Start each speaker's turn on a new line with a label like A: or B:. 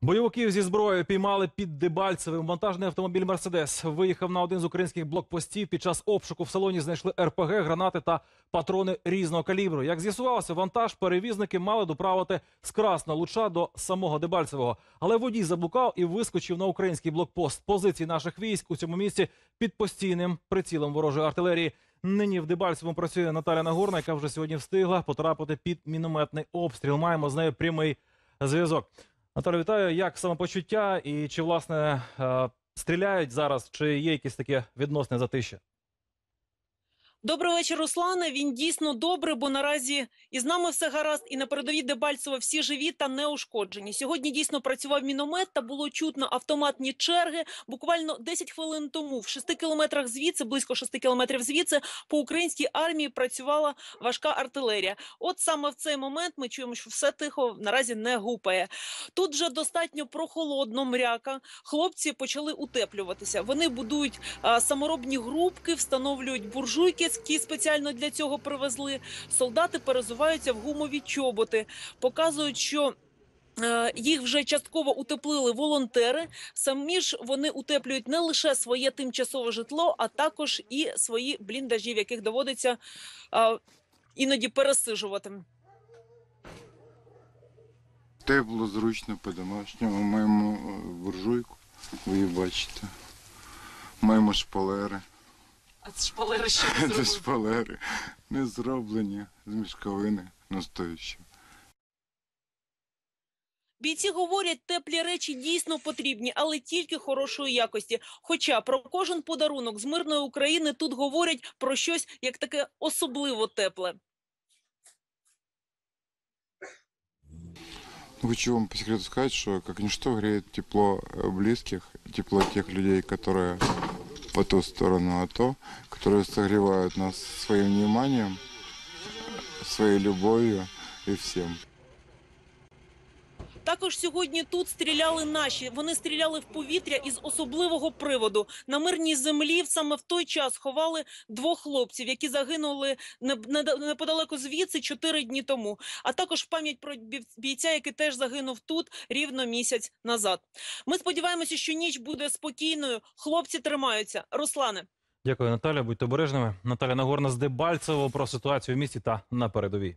A: Бойовиків зі зброєю піймали під Дебальцевим. Вантажний автомобіль Мерседес виїхав на один з українських блокпостів. Під час обшуку в салоні знайшли РПГ, гранати та патрони різного калібру. Як з'ясувалося, вантаж перевізники мали доправити з Красного Луча до самого Дебальцевого. Але водій заблукав і вискочив на український блокпост. Позиції наших військ у цьому місці під постійним прицілом ворожої артилерії. Нині в Дебальцевому працює Наталя Нагорна, яка вже сьогодні встигла потрапити під мінометний обстріл. Маємо з нею прямий зв'язок. Наталя, вітаю. Як самопочуття і чи власне е, стріляють зараз? Чи є якісь таке відносне затища?
B: Добрий вечір, Руслане. Він дійсно добрий, бо наразі із нами все гаразд, і на передовій Дебальцево всі живі та неушкоджені. Сьогодні дійсно працював міномет та було чутно автоматні черги. Буквально 10 хвилин тому, в 6 кілометрах звідси, близько 6 кілометрів звідси, по українській армії працювала важка артилерія. От саме в цей момент ми чуємо, що все тихо наразі не гупає. Тут вже достатньо прохолодно, мряка. Хлопці почали утеплюватися. Вони будують а, саморобні грубки, встановлюють буржуйки, які спеціально для цього привезли. Солдати перезуваються в гумові чоботи, показують, що. е, Їх вже частково утеплили волонтери. Самі ж вони утеплюють не лише своє тимчасове житло, а також і свої бліндажі, в яких доводиться іноді пересижувати.
C: Тепло, зручно, по-домашньому. Маємо е, буржуйку, ви її бачите. Маємо шпалери.
B: А шпалери що
C: Це шпалери не зроблені з мішковини настоящі.
B: Бійці говорять, теплі речі дійсно потрібні, але тільки хорошої якості. Хоча про кожен подарунок з мирної України тут говорять про щось як таке особливо тепле.
C: Хочу вам по секрету сказать, что как ничто греет тепло э, близких, тепло тех людей, которые по ту сторону АТО, которые согревают нас своим вниманием, своей любовью и всем.
B: Також сьогодні тут стріляли наші. Вони стріляли в повітря із особливого приводу. На мирній землі саме в той час ховали двох хлопців, які загинули не- не- неподалеку звідси чотири дні тому. А також пам'ять про бій- бійця, який теж загинув тут рівно місяць назад. Ми сподіваємося, що ніч буде спокійною. Хлопці тримаються. Руслане.
A: Дякую, Наталя. Будьте обережними. Наталя Нагорна з Дебальцево про ситуацію в місті та на передовій.